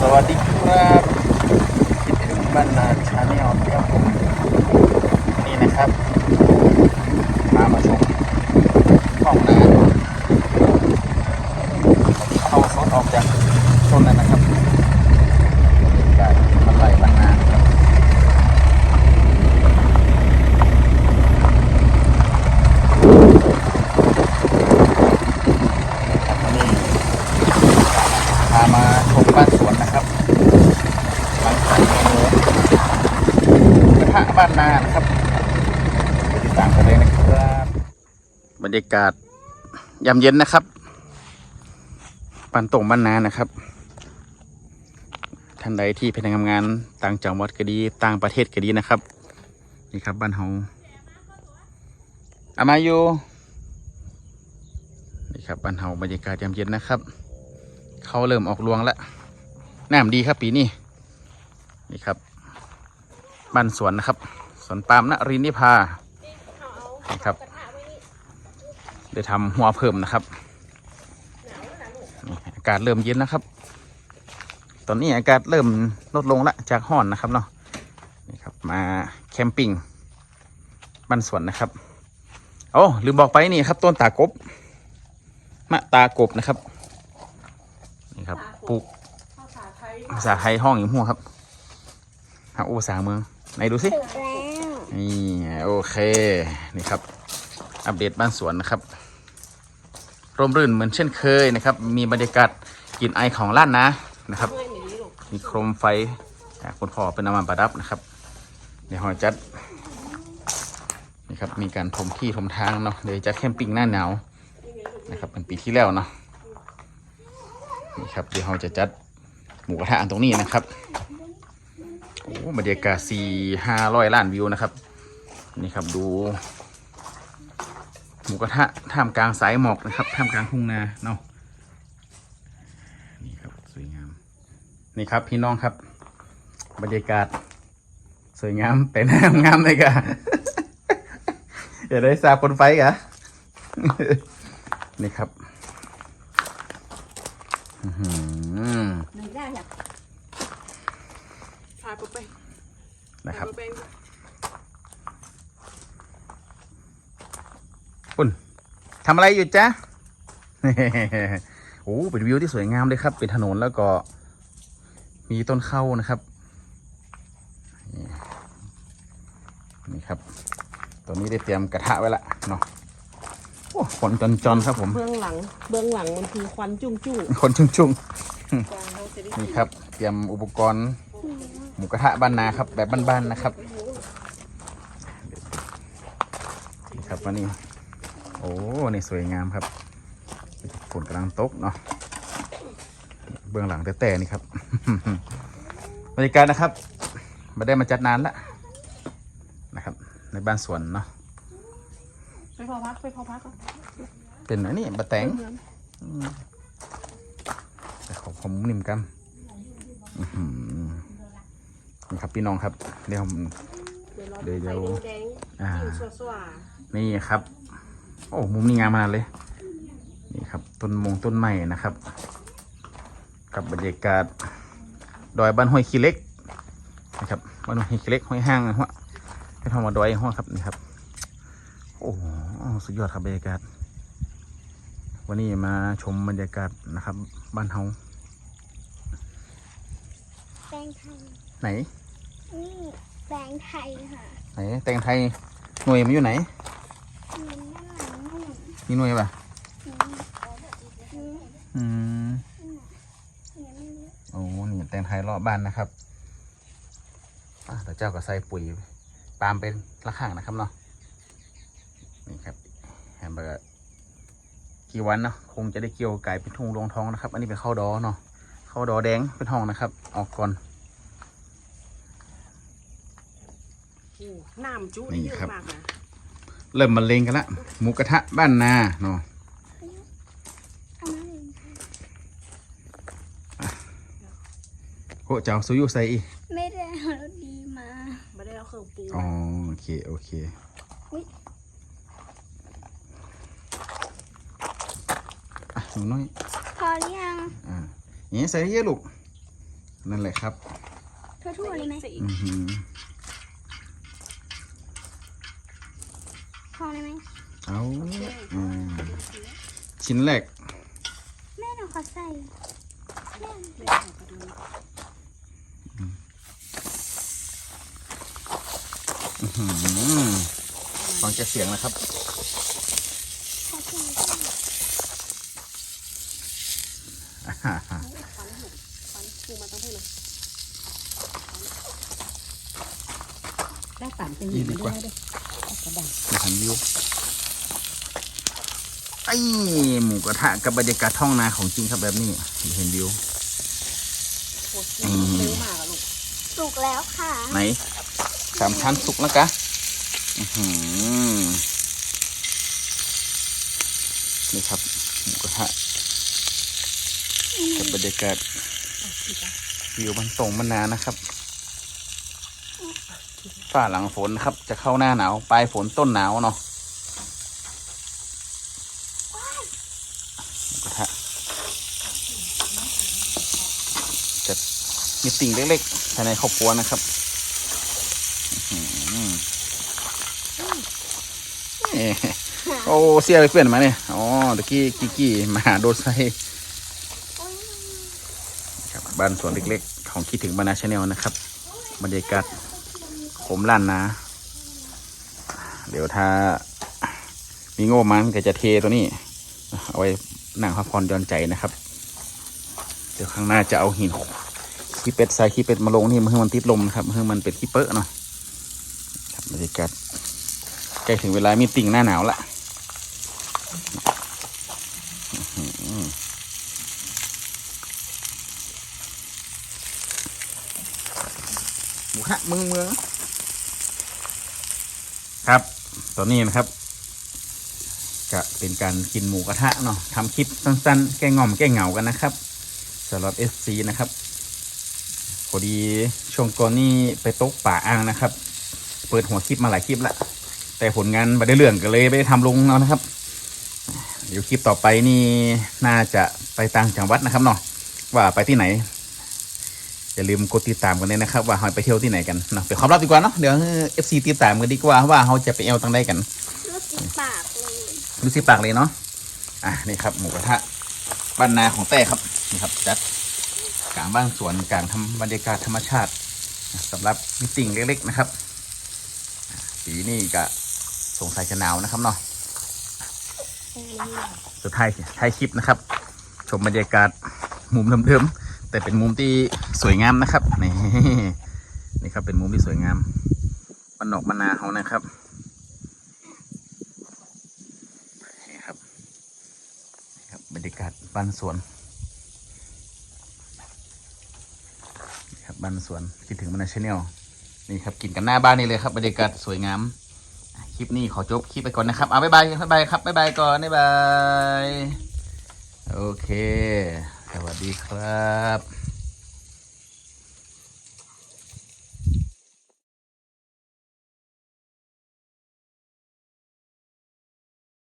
สวัสดีครับคิดถึงบ้านนาชาแนลครับผมนี่นะครับ มามาชมห้องนาเข้าสดออกจากต้นนั้นนะครับการมันไหลบ้านนาครับครับนี่ พามาชมบ้านสวนนะครับหลังขายเมนูกระทะ บ้านนานะครับไปติดตามกันเลยนะครับบรรยากาศยามเย็นนะครับปันตรงบ้านนานะครับ ท่านใดที่เป็นทำงานต่างจังหวัดก็ดี ต่างประเทศก็ดีนะครับ นี่ครับบ้านเฮาอามาอยู่นี่ครับบ้านเฮาบรรยากาศยามเย็นนะครับ เขาเริ่มออกรวงแล้วน้ำดีครับปีนี้นี่ครับ บ้านสวนนะครับ สวนปาล์มนรินิพาครับเดี๋ยวทำหัวเพิ่มนะครับอากาศเริ่มเย็นนะครับ ตอนนี้อากาศเริ่มลดลงละจากห้อนนะครับเนาะนี่ครับมาแคมปิ้งบ้านสวนนะครับโอ้ลืมบอกไปนี่ครับต้นตากบมะตากบนะครับนี่ครับปลูกภาษาไทยห้องอย่างหัวครับหาอุปสาเมือง ไหนดูสิถึงแล้วนี่โอเคนี่ครับ อัปเดตบ้านสวนนะครับร่มรื่นเหมือนเช่นเคยนะครับ มีบรรยากาศกลิ่นไอของล้านนานะครับเมื่อยหนีลูกมีโคมไฟจากคุณพ่อเป็นน้ำมันประดับนะครับเดี๋ยวเราจัดนี่ครับมีการถมที่ถมทางเนาะเดี๋ยวจัดแคมปิ้งหน้าหนาวนะครับเป็นปีที่แล้วเนาะนี่ครับเดี๋ยวเราจะจัดหมูกระทะอันตรงนี้นะครับ โอ้บรรยากาศสี่ห้าร้อยล้านวิวนะครับ นี่ครับดู หมูกระทะท่ามกลางสายหมอกนะครับท่ามกลางทุ่งนาเนาะนี่ครับสวยงาม นี่ครับพี่น้องครับ บรรยากาศ สวยงามแต่น้างามเลยกะอย่าได้สาบคนไฟกะนี่ครับอื้อหือ ไม่ได้หรอก พาไปไป นะครับพาไปคุณทำอะไรอยู่จ๊ะโอ้เป็นวิวที่สวยงามเลยครับ เป็นถนนแล้วก็มีต้นเข้านะครับนี่นี่ครับ ตัวนี้ได้เตรียมกระทะไว้ละเนาะโอ้ฝนจอนๆครับผม เบื้องหลัง เบื้องหลังมันคือควันจุ้งจุ้งคนชุ่งกวางเราจะได้ๆนี่ครับ เตรียมอุปกรณ์ หมูกระทะบ้านนาครับ แบบบ้านๆนะครับนี่ครับวันนี้ โอ้นี่สวยงามครับฝนกำลังตกเนาะเบื้องหลังแต่ๆนี่ครับบรรยากาศนะครับไม่ได้มาจัดนานละนะครับ ในบ้านสวนเนาะไปพอพักไปพอพักก่อนเป็นอันนี้บะแตงเมืองแต่ของผมนิ่มกันอื้อหือ นี่ครับพี่น้องครับเดี๋ยวผม เดี๋ยวเดี๋ยวไฟแดงอ่าๆอยู่สว่างนี่ครับ โอ้มุมนี้งามมากเลย นี่ครับต้นมงต้นไม้นะครับ กับบรรยากาศดอยบ้านห้วยขี้เล็กนะครับบ้านห้วยขี้เล็กห้วยห้างนะฮะให้ทำมาดอยห้องครับนี่ครับ โอ้โหสุดยอดครับบรรยากาศ วันนี้มาชมบรรยากาศนะครับ บ้านเฮาแตงไทย ไหน นี่แตงไทยค่ะไหนแตงไทยหน่วยมันอยู่ไหนมีด้านหลังนู่นมีหน่วยป่ะนี่อืมนี่โอ้นี่แตงไทยรอบบ้านนะครับอะเดี๋ยวเจ้าก็ใส่ปุ๋ยปาล์มเป็นละข้างนะครับเนาะนี่ครับแฮมเบอร์กี่วันเนาะคงจะได้เกี่ยวไก่เป็นทุ่งรวงท้องนะครับ อันนี้เป็นข้าวดอเนาะข้าวดอแดงเป็นห้องนะครับ ออกก่อน โอ้ น้ำจุนี่เยอะครับมากนะเริ่มมาเลงกันละหมูกระทะบ้านนาเนาะเอามาเลยค่ะโหเจ้าสุยุใส่อีกไม่ได้เอารถดีมาไม่ได้เอาเครื่องปรุงอ๋อโอเคโอเคอุ๊ยอะหนูน้อยพอหรือยังอ่าอย่างนี้ใส่เยอะลูกนั่นแหละครับทั่วๆเลยไหมสีอือหือ พอ เลยไหมเอาอืมชิ้นแรกแม่หนูขอใส่แม่ไม่ใส่กระดูกอื้อหือฟังจากเสียงนะครับ ขอใส่อ่าฮ่าฮ่าฟันหุบฟันปูมาต้องพูดเลยได้ตามเป็นอยู่ด้วยด้วยกระดาษมา หันวิวไอ้หมูกระทะกับบรรยากาศท้องนาของจริงครับแบบนี้ เห็นวิวโคตรอืมเร็วมากอะลูกสุกแล้วค่ะ ไหนสามชั้นสุกแล้วกะอื้อหือนี่ครับหมูกระทะกับบรรยากาศวิวมันตรงมันนานนะครับ ฝ้าหลังฝนครับ จะเข้าหน้าหนาวปลายฝนต้นหนาวเนาะกระทะจะมีติ่งเล็กๆภายในครอบครัวนะครับเอ๊ะโอ้เสียไปเปลี่ยนมาเนี่ยอ๋อตะกี้กี้กี้มาหาโดนไซครับบ้านสวนเล็กๆ ของคิดถึงบรรณาชาแนลนะครับบรรยากาศ ขมลั่นนะ เดี๋ยวถ้า มีโง่มันก็จะเทตัวนี้ เอาไว้นั่งพักผ่อนย่อนใจนะครับ เดี๋ยวข้างหน้าจะเอาหินขี้เป็ดทรายขี้เป็ดมาลงนี่มันให้มันติดลมนะครับให้มันเป็นขี้เปอะเนาะครับบรรยากาศใกล้ถึงเวลามีติ่งหน้าหนาวละหมูฮะมืองเมือง ครับ ตอนนี้นะครับก็เป็นการกินหมูกระทะเนาะทำคลิปสั้นๆ แก้งอมแก้เหงากันนะครับสำหรับ SC นะครับพอดีช่วงก่อนนี้ไปตกป่าอ่างนะครับ เปิดหัวคลิปมาหลายคลิปละแต่ผลงานมาได้เรื่องก็เลยไม่ได้ทำลงเนาะนะครับ เดี๋ยวคลิปต่อไปนี่น่าจะไปต่างจังหวัดนะครับเนาะว่าไปที่ไหน อย่าลืมกดติดตามกันเลยนะครับ ว่าเราไปเที่ยวที่ไหนกันเนาะเป็นความลับดีกว่าเนาะเดี๋ยวเอฟซีติดตามกันดีกว่าว่าเราจะไปเอวตังได้กันลูกติปากเลยดูสิปากเลยเนาะอะนี่ครับหมูกระทะบ้านนาของแต่ครับนี่ครับจัดกลางบ้านสวนกลางทำบรรยากาศธรรมชาติสำหรับมิติ่งเล็กๆนะครับสีนี่ก็สงสัยจะหนาวนะครับเนาะสุดท้ายท้ายคลิปนะครับ ชมบรรยากาศมุมเดิมๆ แต่เป็นมุมที่สวยงามนะครับนี่นี่ครับเป็นมุมที่สวยงามบ้านนอกบ้านนาเขานะครับนี่ครับนี่ครับบรรยากาศบ้านสวนนี่ครับบ้านสวนคิดถึงมันชาแนลนี่ครับกินกันหน้าบ้านนี่เลยครับบรรยากาศสวยงามคลิปนี้ขอจบคลิปไปก่อนนะครับเอาบ๊ายบายบ๊ายบายครับบ๊ายบายก่อนบ๊ายบายโอเค สวัสดีครับ